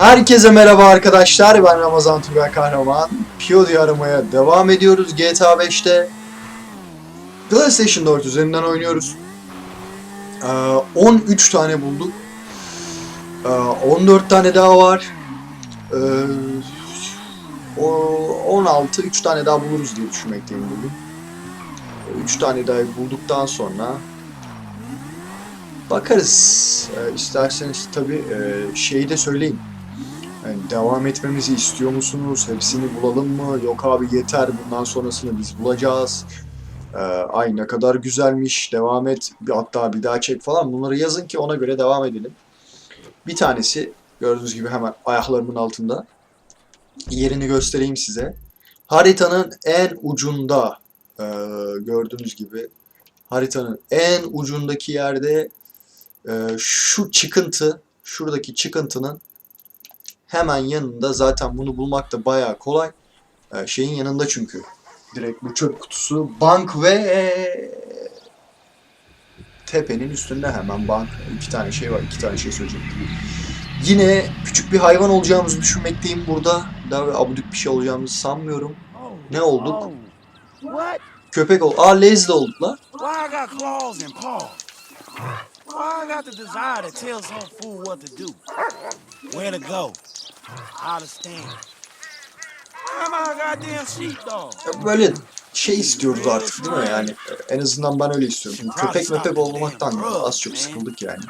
Herkese merhaba arkadaşlar. Ben Ramazan Tugay Kahraman. Piyodi aramaya devam ediyoruz GTA 5'te. PlayStation 4 üzerinden oynuyoruz. Ee, 13 tane bulduk. Ee, 14 tane daha var. Ee, o- 16, 3 tane daha buluruz diye düşünmekteyim bugün. 3 tane daha bulduktan sonra bakarız. Ee, isterseniz tabii e, şeyi de söyleyin. Yani devam etmemizi istiyor musunuz? Hepsini bulalım mı? Yok abi yeter bundan sonrasını biz bulacağız. Ee, ay ne kadar güzelmiş. Devam et. Hatta bir daha çek falan. Bunları yazın ki ona göre devam edelim. Bir tanesi gördüğünüz gibi hemen ayaklarımın altında. Yerini göstereyim size. Haritanın en ucunda ee, gördüğünüz gibi haritanın en ucundaki yerde ee, şu çıkıntı şuradaki çıkıntının hemen yanında zaten bunu bulmak da bayağı kolay. Ee, şeyin yanında çünkü. Direkt bu çöp kutusu bank ve tepenin üstünde hemen bank. İki tane şey var. iki tane şey söyleyecektim. Yine küçük bir hayvan olacağımızı düşünmekteyim burada. Daha böyle abudük bir şey olacağımızı sanmıyorum. Ne olduk? Köpek ol. Aa Leslie olduk lan. I got the desire to tell some fool what to do? Where to go? How to stand? Why am I a goddamn sheepdog? Böyle şey istiyoruz artık değil mi? Yani en azından ben öyle istiyorum. Şimdi köpek mepek olmaktan az çok sıkıldık yani.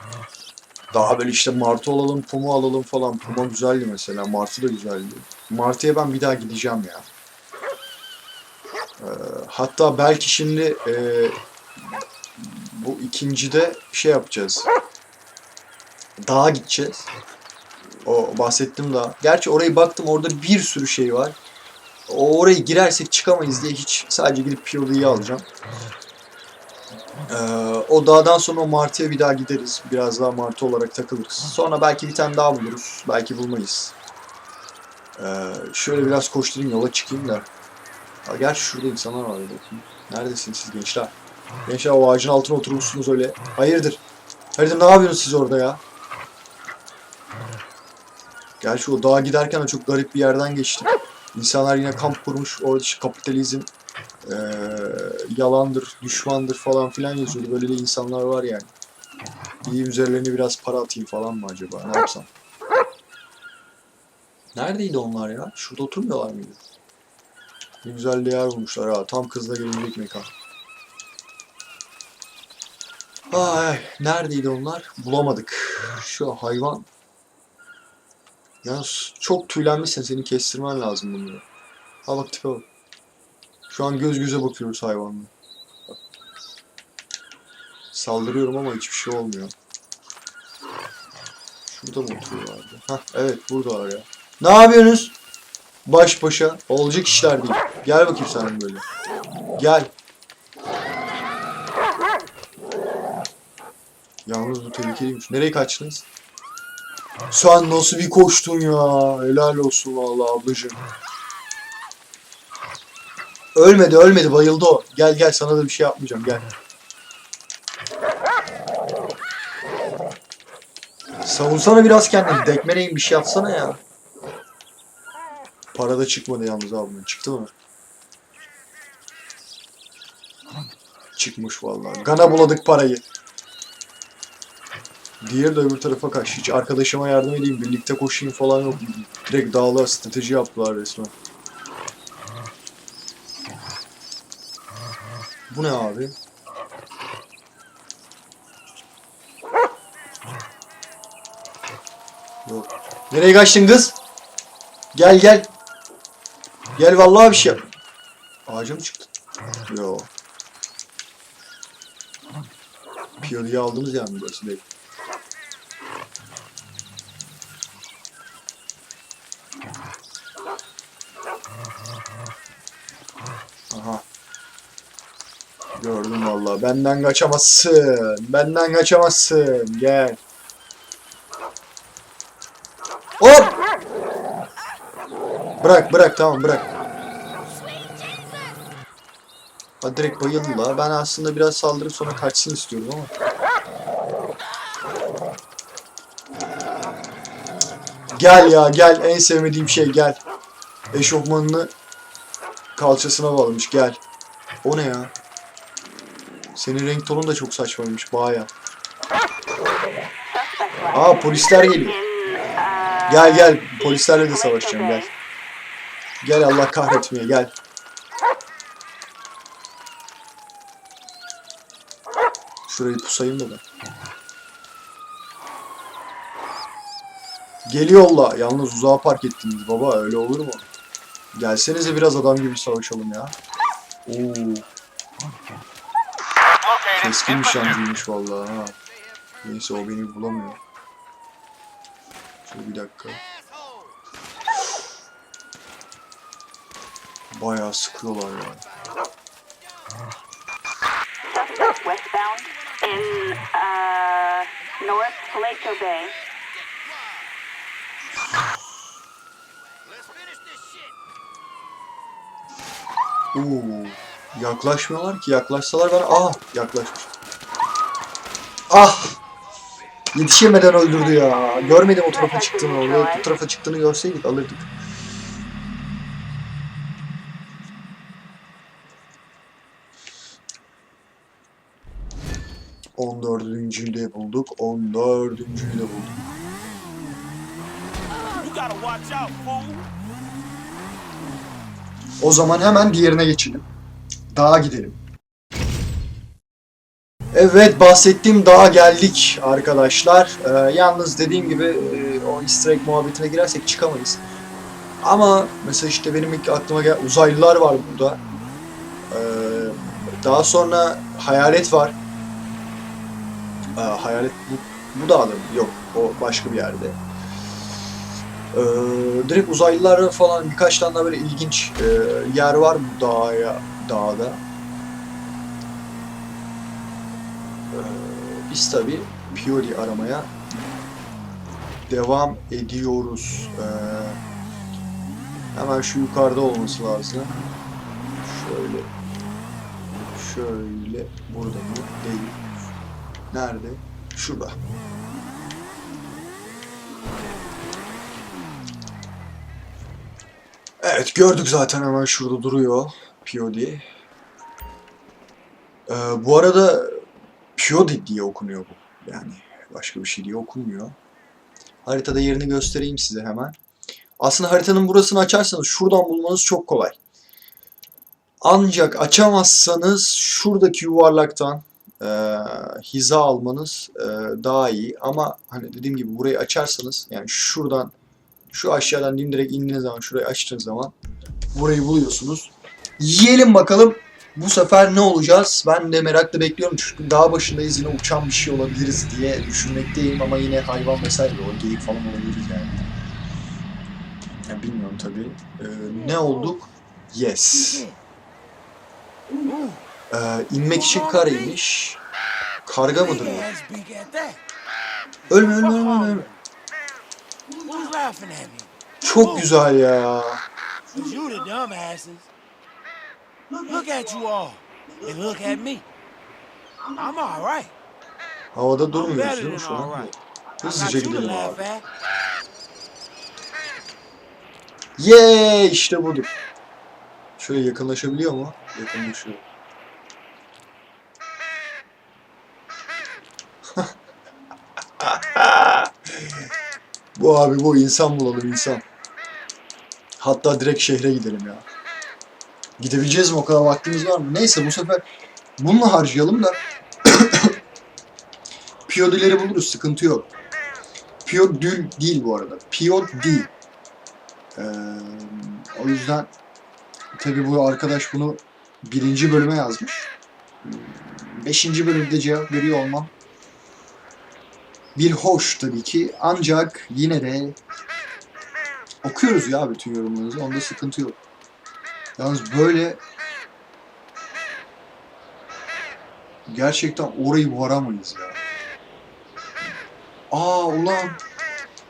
Daha böyle işte martı olalım, puma alalım falan. Puma güzeldi mesela, martı da güzeldi. Martıya ben bir daha gideceğim ya. Ee, hatta belki şimdi e, bu ikincide şey yapacağız. Dağa gideceğiz. O bahsettim daha. Gerçi orayı baktım orada bir sürü şey var. O orayı girersek çıkamayız diye hiç sadece gidip POV'yi alacağım. Ee, o dağdan sonra martıya bir daha gideriz. Biraz daha martı olarak takılırız. Sonra belki bir tane daha buluruz. Belki bulmayız. Ee, şöyle biraz koşturayım yola çıkayım da. Ha, gerçi şurada insanlar var bakayım. Neredesiniz siz gençler? Gençler o ağacın altına oturmuşsunuz öyle. Hayırdır? Hayırdır ne yapıyorsunuz siz orada ya? Gerçi o dağa giderken de çok garip bir yerden geçtim. İnsanlar yine kamp kurmuş. Orada işte kapitalizm eee, yalandır, düşmandır falan filan yazıyordu. Böyle de insanlar var yani. İyi üzerlerine biraz para atayım falan mı acaba? Ne yapsam? Neredeydi onlar ya? Şurada oturmuyorlar mıydı? Ne güzel yer bulmuşlar ha. Tam kızla gelinecek mekan. Ay, neredeydi onlar? Bulamadık. Şu hayvan. Yalnız çok tüylenmişsin. Senin kestirmen lazım bunları. Ha bak tipe bak. Şu an göz göze bakıyoruz hayvanla. Saldırıyorum ama hiçbir şey olmuyor. Şurada mı oturuyorlardı? Hah evet buradalar ya. Ne yapıyorsunuz? Baş başa. Olacak işler değil. Gel bakayım sen böyle. Gel. Yalnız bu tehlikeliymiş. Nereye kaçtınız? Sen nasıl bir koştun ya? Helal olsun vallahi ablacığım. Ölmedi ölmedi bayıldı o. Gel gel sana da bir şey yapmayacağım gel. Savunsana biraz kendini. Dekmeleyin bir şey yapsana ya. Para da çıkmadı yalnız abi. Çıktı mı? Çıkmış vallahi. Gana buladık parayı. Diğeri de öbür tarafa kaç. Hiç arkadaşıma yardım edeyim, birlikte koşayım falan yok. Direkt dağlar strateji yaptılar resmen. Bu ne abi? Yok. Nereye kaçtın kız? Gel gel. Gel vallahi bir şey yap. Ağaca mı çıktın? Yo. Piyodayı aldınız yani burası değil. Vallahi. Benden kaçamazsın. Benden kaçamazsın. Gel. Hop! Bırak bırak tamam bırak. Ha direkt bayıldı la. Ben aslında biraz saldırıp sonra kaçsın istiyorum ama. Gel ya gel en sevmediğim şey gel. Eşofmanını kalçasına bağlamış gel. O ne ya? Senin renk tonun da çok saçmaymış baya. Aa polisler geliyor. Gel gel polislerle de savaşacağım gel. Gel Allah kahretmeye gel. Şurayı pusayım da ben. Geliyorlar. Yalnız uzağa park ettiniz baba. Öyle olur mu? Gelsenize biraz adam gibi savaşalım ya. Oo. Keskin nişancıymış vallahi ha. Neyse o beni bulamıyor. Şöyle bir dakika. Bayağı sıkıyorlar ya. Suspect westbound in uh, North Palacio Bay. Oo. Yaklaşmıyorlar ki. Yaklaşsalar ben... Ah! Yaklaşmış. Ah! Yetişemeden öldürdü ya. Görmedim o tarafa çıktığını. Bu tarafa çıktığını görseydik alırdık. On dördüncüyü de bulduk. On dördüncüyü de bulduk. You gotta watch out, fool. O zaman hemen diğerine geçelim. Dağa gidelim. Evet bahsettiğim dağa geldik arkadaşlar. Ee, yalnız dediğim gibi e, o easter egg muhabbetine girersek çıkamayız. Ama mesela işte benim ilk aklıma gelen uzaylılar var burada. Ee, daha sonra hayalet var. Ee, hayalet bu, bu dağda mı? Yok o başka bir yerde. Ee, direkt uzaylılar falan birkaç tane böyle ilginç e, yer var bu dağa, dağda. Ee, biz tabi Piori aramaya devam ediyoruz. Ee, hemen şu yukarıda olması lazım. Şöyle. Şöyle. Burada mı? Değil. Nerede? Şurada. Evet gördük zaten hemen şurada duruyor Piodi. Ee, bu arada Piodi diye okunuyor bu. Yani başka bir şey diye okunmuyor. Haritada yerini göstereyim size hemen. Aslında haritanın burasını açarsanız şuradan bulmanız çok kolay. Ancak açamazsanız şuradaki yuvarlaktan e, hiza almanız e, daha iyi. Ama hani dediğim gibi burayı açarsanız yani şuradan şu aşağıdan diyeyim direkt indiğiniz zaman şurayı açtığınız zaman burayı buluyorsunuz. Yiyelim bakalım bu sefer ne olacağız? Ben de merakla bekliyorum çünkü dağ başındayız yine uçan bir şey olabiliriz diye düşünmekteyim ama yine hayvan vesaire o geyik falan olabiliriz yani. Ya bilmiyorum tabii. Ee, ne olduk? Yes. Ee, inmek için kareymiş. Karga mıdır bu? Ölme ölme ölme ölme. Çok güzel ya. Cause you the dumbasses. Look at you all. And look at me. I'm alright. Havada I'm durmuyoruz değil mi şu an? Hızlıca gidelim abi. Yeee işte budur. Şöyle yakınlaşabiliyor mu? Yakınlaşıyor. bu abi bu insan bulalım insan. Hatta direkt şehre gidelim ya. Gidebileceğiz mi o kadar vaktimiz var mı? Neyse bu sefer bununla harcayalım da Piyodileri buluruz sıkıntı yok. Piyodül değil bu arada. Piyod değil. Ee, o yüzden tabi bu arkadaş bunu birinci bölüme yazmış. Beşinci bölümde cevap veriyor olmam bir hoş tabii ki ancak yine de okuyoruz ya bütün yorumlarınızı onda sıkıntı yok. Yalnız böyle gerçekten orayı varamayız ya. Aa ulan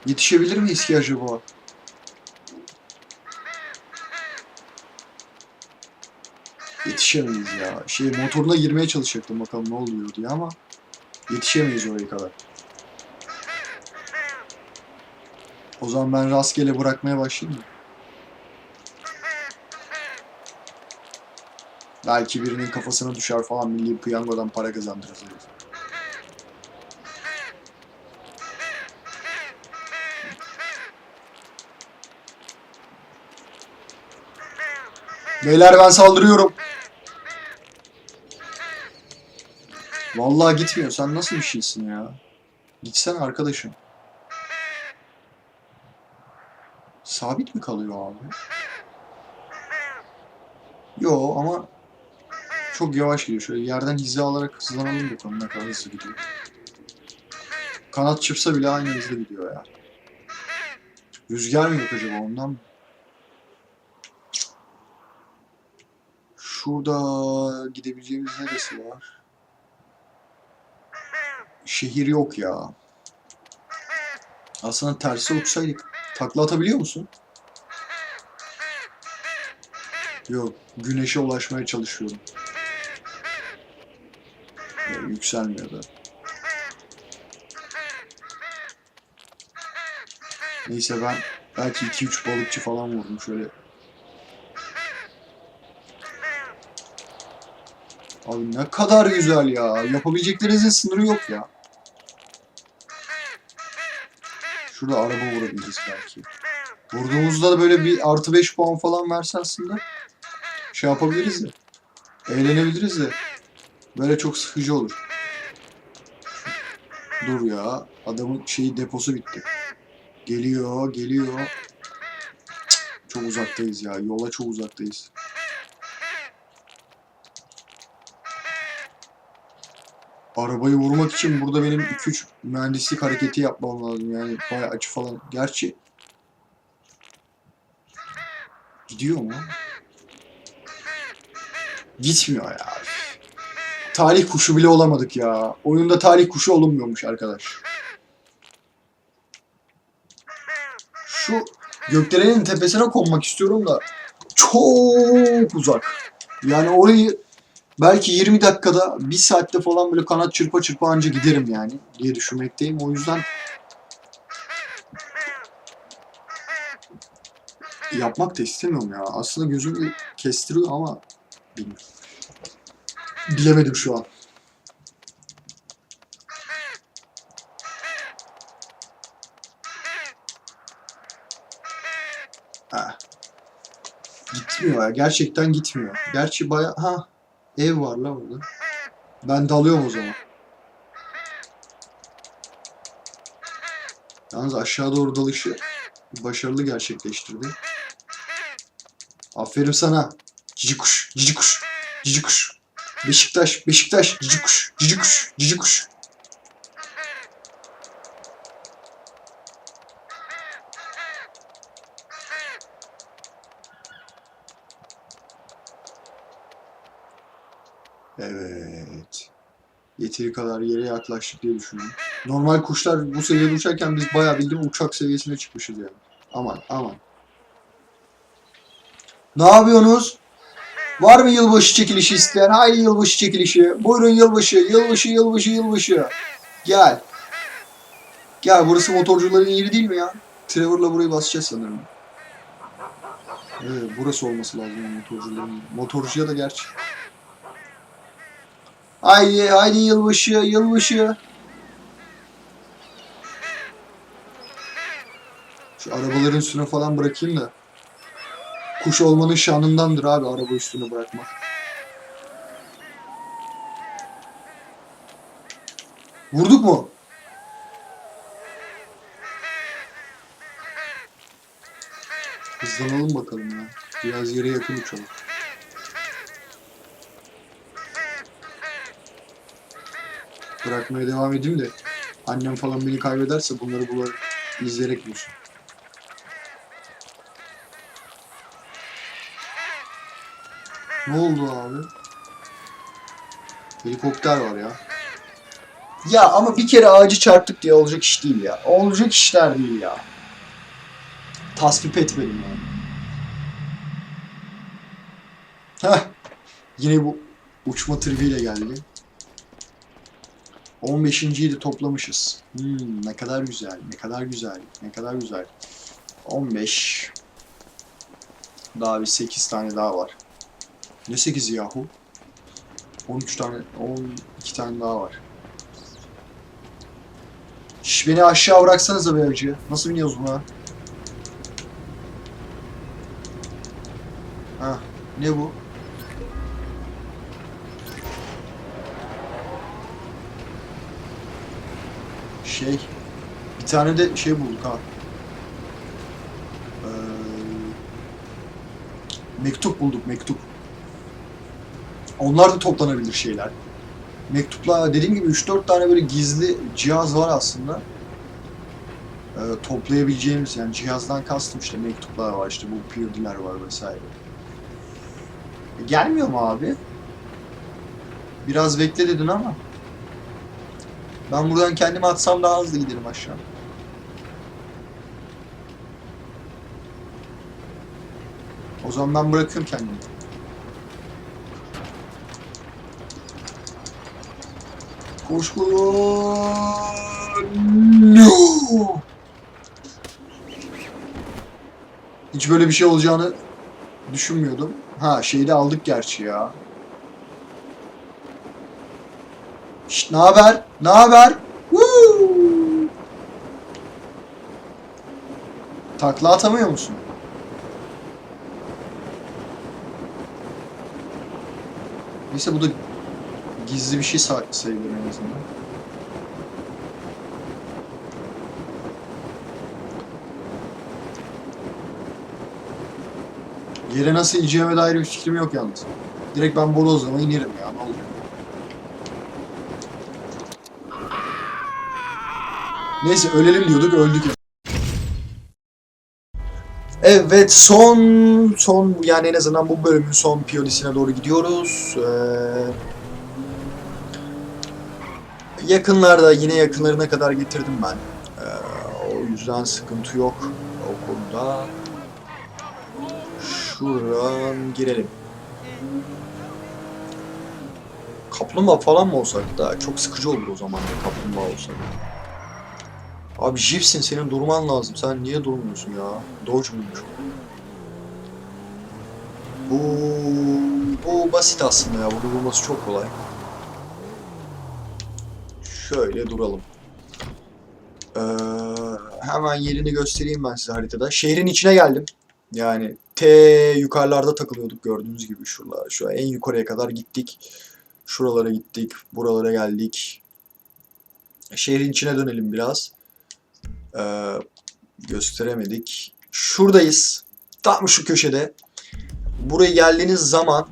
yetişebilir miyiz ki acaba? Yetişemeyiz ya. Şey motoruna girmeye çalışacaktım bakalım ne oluyor diye ama yetişemeyiz oraya kadar. O zaman ben rastgele bırakmaya başlayayım mı? Belki birinin kafasına düşer falan milli piyangodan para kazandırırız. Beyler ben saldırıyorum. Vallahi gitmiyor. Sen nasıl bir şeysin ya? Gitsen arkadaşım. Sabit mi kalıyor abi? Yo ama çok yavaş gidiyor. Şöyle yerden hiza alarak hızlanalım bakalım ne kadar hızlı gidiyor. Kanat çırpsa bile aynı hızlı gidiyor ya. Rüzgar mı yok acaba ondan mı? Şurada gidebileceğimiz neresi var? Şehir yok ya. Aslında tersi uçsaydık. Takla atabiliyor musun? Yok. Güneşe ulaşmaya çalışıyorum. Ya, yükselmiyor da. Neyse ben belki 2-3 balıkçı falan vurdum şöyle. Abi ne kadar güzel ya. Yapabileceklerinizin sınırı yok ya. Şurada araba vurabiliriz belki. Vurduğumuzda da böyle bir artı 5 puan falan verse aslında şey yapabiliriz de. Eğlenebiliriz de. Böyle çok sıkıcı olur. Dur ya. Adamın şeyi deposu bitti. Geliyor, geliyor. Çok uzaktayız ya. Yola çok uzaktayız. Arabayı vurmak için burada benim 2-3 mühendislik hareketi yapmam lazım. Yani bayağı açı falan. Gerçi gidiyor mu? Gitmiyor ya. Talih kuşu bile olamadık ya. Oyunda talih kuşu olunmuyormuş arkadaş. Şu gökdelenin tepesine konmak istiyorum da çok uzak. Yani orayı belki 20 dakikada, 1 saatte falan böyle kanat çırpa çırpa anca giderim yani diye düşünmekteyim. O yüzden yapmak da istemiyorum ya. Aslında gözümü kestiriyor ama bilmiyorum. Bilemedim şu an. Ha. Gitmiyor ya. Gerçekten gitmiyor. Gerçi baya... Ha. Ev var la orada. Ben dalıyorum o zaman. Yalnız aşağı doğru dalışı başarılı gerçekleştirdi. Aferin sana. Cici kuş, cici kuş, cici kuş. Beşiktaş, Beşiktaş, cici kuş, cici kuş, cici kuş. Evet. Yeteri kadar yere yaklaştık diye düşünüyorum. Normal kuşlar bu seviyede uçarken biz bayağı bildiğim uçak seviyesine çıkmışız yani. Aman aman. Ne yapıyorsunuz? Var mı yılbaşı çekilişi isteyen? Haydi yılbaşı çekilişi. Buyurun yılbaşı, yılbaşı, yılbaşı, yılbaşı. Gel. Gel burası motorcuların yeri değil mi ya? Trevor'la burayı basacağız sanırım. Evet burası olması lazım motorcuların yeri. Motorcuya da gerçi. Haydi, haydi yılbaşı, yılbaşı. Şu arabaların üstüne falan bırakayım da. Kuş olmanın şanındandır abi araba üstüne bırakmak. Vurduk mu? Hızlanalım bakalım ya. Biraz yere yakın uçalım. Bırakmaya devam edeyim de annem falan beni kaybederse bunları bular izleyerek bulsun. Ne oldu abi? Helikopter var ya. Ya ama bir kere ağacı çarptık diye olacak iş değil ya. Olacak işler değil ya. Tasvip etmedim yani. Heh. Yine bu uçma triviyle geldi. 15.yi de toplamışız. Hmm, ne kadar güzel, ne kadar güzel, ne kadar güzel. 15. Daha bir 8 tane daha var. Ne 8'i yahu? 13 tane, 12 tane daha var. Şş, beni aşağı bıraksanıza be acı. Nasıl biniyoruz buna? Ha, ne bu? Şey, bir tane de şey bulduk ha. Ee, mektup bulduk, mektup. Onlar da toplanabilir şeyler. Mektupla dediğim gibi 3-4 tane böyle gizli cihaz var aslında. Ee, toplayabileceğimiz yani cihazdan kastım işte mektuplar var işte bu POD'ler var vesaire. E, gelmiyor mu abi? Biraz bekle dedin ama. Ben buradan kendimi atsam daha hızlı giderim aşağı. O zaman ben bırakıyorum kendimi. Koş. No! Hiç böyle bir şey olacağını düşünmüyordum. Ha şeyi de aldık gerçi ya. Şşt ne haber? Ne haber? Takla atamıyor musun? Neyse bu da gizli bir şey say- sayılır en azından. Yere nasıl ineceğime dair bir fikrim yok yalnız. Direkt ben bodozlama inerim ya ne olacak. Neyse ölelim diyorduk öldük. Evet son son yani en azından bu bölümün son piyodisine doğru gidiyoruz. Ee, yakınlarda yine yakınlarına kadar getirdim ben. Ee, o yüzden sıkıntı yok o konuda. Şuradan girelim. Kaplumbağa falan mı olsak da çok sıkıcı olur o zaman da kaplumbağa olsak. Abi jipsin senin durman lazım. Sen niye durmuyorsun ya? Dodge muymuş? Bu, bu basit aslında ya. Bunu bulması çok kolay. Şöyle duralım. Ee, hemen yerini göstereyim ben size haritada. Şehrin içine geldim. Yani T yukarılarda takılıyorduk gördüğünüz gibi şuralar. Şu en yukarıya kadar gittik. Şuralara gittik. Buralara geldik. Şehrin içine dönelim biraz. Ee, gösteremedik. Şuradayız. Tam şu köşede. Buraya geldiğiniz zaman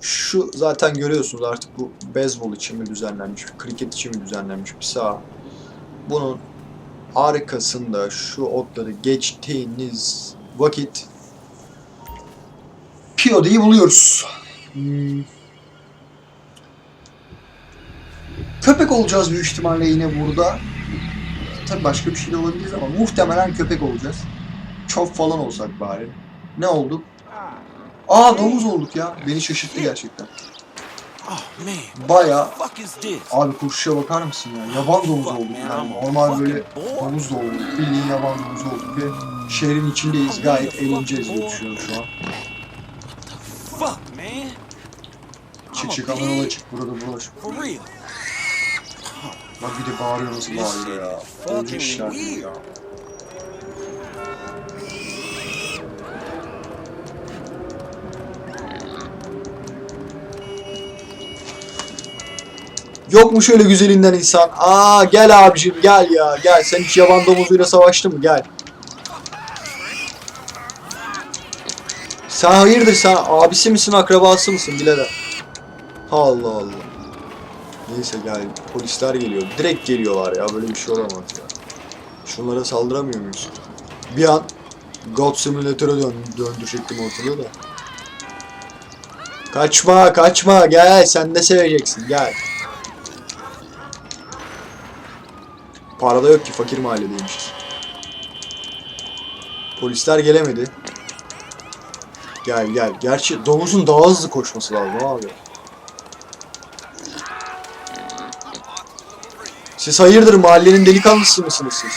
şu zaten görüyorsunuz artık bu beyzbol için mi düzenlenmiş, kriket için mi düzenlenmiş bir saha. Bunun arkasında şu otları geçtiğiniz vakit Piyode'yi buluyoruz. Hmm. Köpek olacağız büyük ihtimalle yine burada. Tabii başka bir şey de olabilir ama muhtemelen köpek olacağız. Çok falan olsak bari. Ne olduk? Aa domuz olduk ya. Beni şaşırttı gerçekten. Man, Baya abi kurşuya bakar mısın ya? Yaban domuzu olduk yani. Normal böyle domuz da olduk. Bildiğin yaban domuzu olduk ve şehrin içindeyiz. Gayet eğleneceğiz diye düşünüyorum şu an. Çık çık ama yola çık. Burada real. Bak bir de bağırıyor nasıl bağırıyor ya. Olacak işler değil ya. Yok mu şöyle güzelinden insan? Aa gel abicim gel ya gel. Sen hiç yaban domuzuyla savaştın mı? Gel. Sen hayırdır sen abisi misin akrabası mısın birader? Allah Allah. Neyse gel polisler geliyor. Direkt geliyorlar ya böyle bir şey olamaz ya. Şunlara saldıramıyor muyuz? Bir an God Simulator'a dön döndürecektim ortalığı da. Kaçma kaçma gel sen de seveceksin gel. Para da yok ki fakir mahalledeymişiz. Polisler gelemedi. Gel gel. Gerçi domuzun daha hızlı koşması lazım abi. Siz hayırdır mahallenin delikanlısı mısınız siz?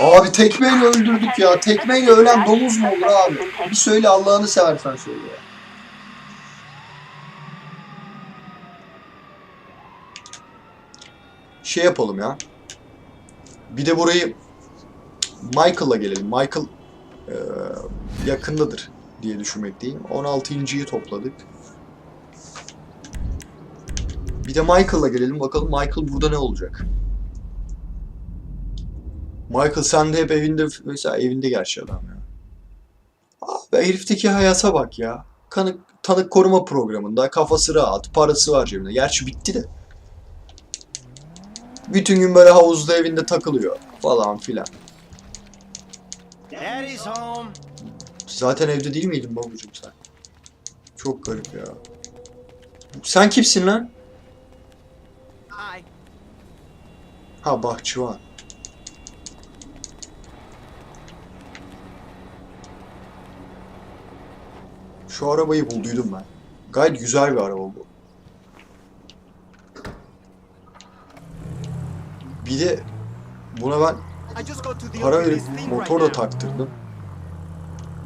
Abi tekmeyle öldürdük ya. Tekmeyle ölen domuz mu olur abi? Bir söyle Allah'ını seversen söyle ya. Şey yapalım ya. Bir de burayı Michael'la gelelim. Michael eee, yakındadır diye düşünmekteyim. 16.yı topladık. Bir de Michael'la gelelim bakalım Michael burada ne olacak? Michael sen de hep evinde mesela evinde gerçi adam ya. Abi herifteki hayata bak ya. Kanık, tanık koruma programında kafası rahat, parası var cebinde. Gerçi bitti de. Bütün gün böyle havuzda evinde takılıyor falan filan. Zaten evde değil miydin babacığım sen? Çok garip ya. Sen kimsin lan? Ha bahçıvan. Şu arabayı bulduydum ben. Gayet güzel bir araba bu. Bir de buna ben para verip motor da taktırdım.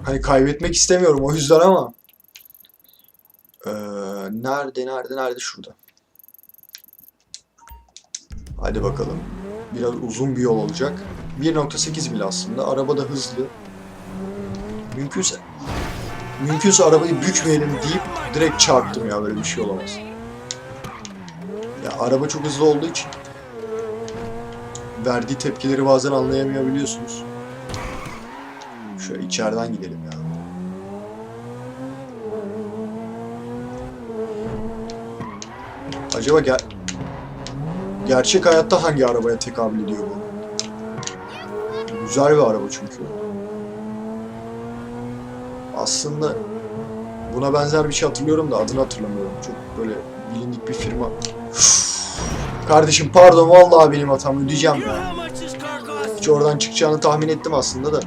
Hani kaybetmek istemiyorum o yüzden ama. Ee, nerede nerede nerede şurada. Hadi bakalım. Biraz uzun bir yol olacak. 1.8 mil aslında. Araba da hızlı. Mümkünse mümkünse arabayı bükmeyelim deyip direkt çarptım ya böyle bir şey olamaz. Ya araba çok hızlı olduğu için verdiği tepkileri bazen anlayamayabiliyorsunuz. Şöyle içeriden gidelim ya. Acaba gel Gerçek hayatta hangi arabaya tekabül ediyor bu? Güzel bir araba çünkü. Aslında buna benzer bir şey hatırlıyorum da adını hatırlamıyorum. Çok böyle bilindik bir firma. Kardeşim pardon vallahi benim hatam ödeyeceğim ya. Hiç oradan çıkacağını tahmin ettim aslında da.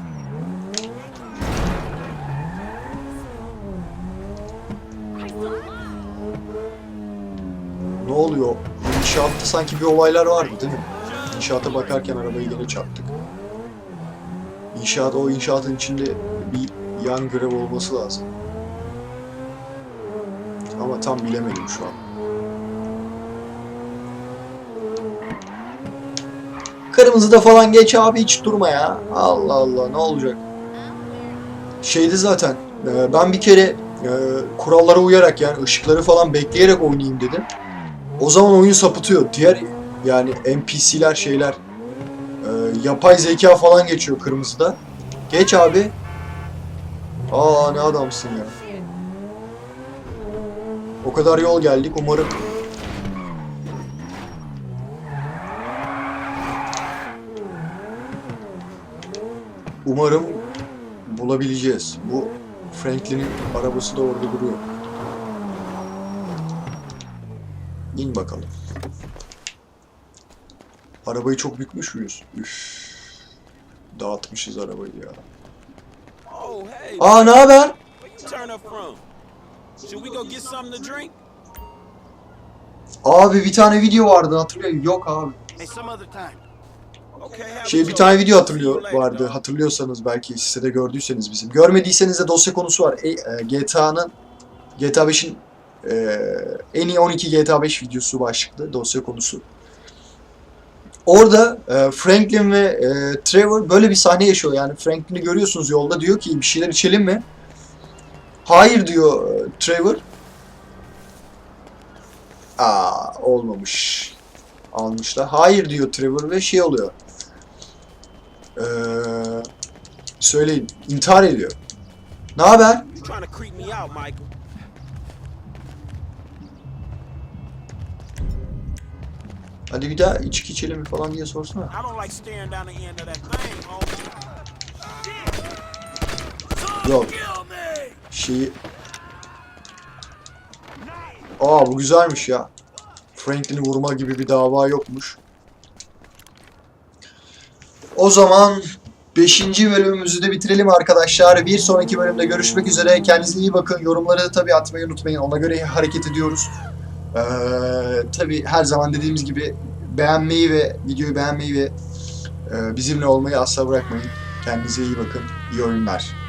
Ne oluyor? İnşaatta sanki bir olaylar vardı değil mi? İnşaata bakarken arabayı gene çarptık. İnşaat, o inşaatın içinde bir yan görev olması lazım. Ama tam bilemedim şu an. Kırmızıda falan geç abi hiç durma ya. Allah Allah ne olacak? Şeydi zaten e, ben bir kere e, kurallara uyarak yani ışıkları falan bekleyerek oynayayım dedim. O zaman oyun sapıtıyor. Diğer yani NPC'ler şeyler e, yapay zeka falan geçiyor kırmızıda. Geç abi. Aa ne adamsın ya. O kadar yol geldik umarım. Umarım bulabileceğiz. Bu Franklin'in arabası da orada duruyor. İn bakalım. Arabayı çok bükmüş müyüz? Üf. Dağıtmışız arabayı ya. Aa ne haber? Abi bir tane video vardı hatırlıyor musun? Yok abi. Hey, some other time. Şey bir tane video hatırlıyor vardı. Hatırlıyorsanız belki sitede gördüyseniz bizim. Görmediyseniz de dosya konusu var. E, e, GTA'nın GTA 5'in e, en iyi 12 GTA 5 videosu başlıklı dosya konusu. Orada e, Franklin ve e, Trevor böyle bir sahne yaşıyor. Yani Franklin'i görüyorsunuz yolda diyor ki bir şeyler içelim mi? Hayır diyor e, Trevor. Aa olmamış. Almışlar. Hayır diyor Trevor ve şey oluyor. Ee, söyleyin. intihar ediyor. Ne haber? Hadi bir daha içki içelim mi falan diye sorsana. Yok. Şeyi... Aa bu güzelmiş ya. Franklin'i vurma gibi bir dava yokmuş. O zaman 5. bölümümüzü de bitirelim arkadaşlar. Bir sonraki bölümde görüşmek üzere. Kendinize iyi bakın. Yorumları tabii atmayı unutmayın. Ona göre hareket ediyoruz. Ee, tabii her zaman dediğimiz gibi beğenmeyi ve videoyu beğenmeyi ve e, bizimle olmayı asla bırakmayın. Kendinize iyi bakın. İyi oyunlar.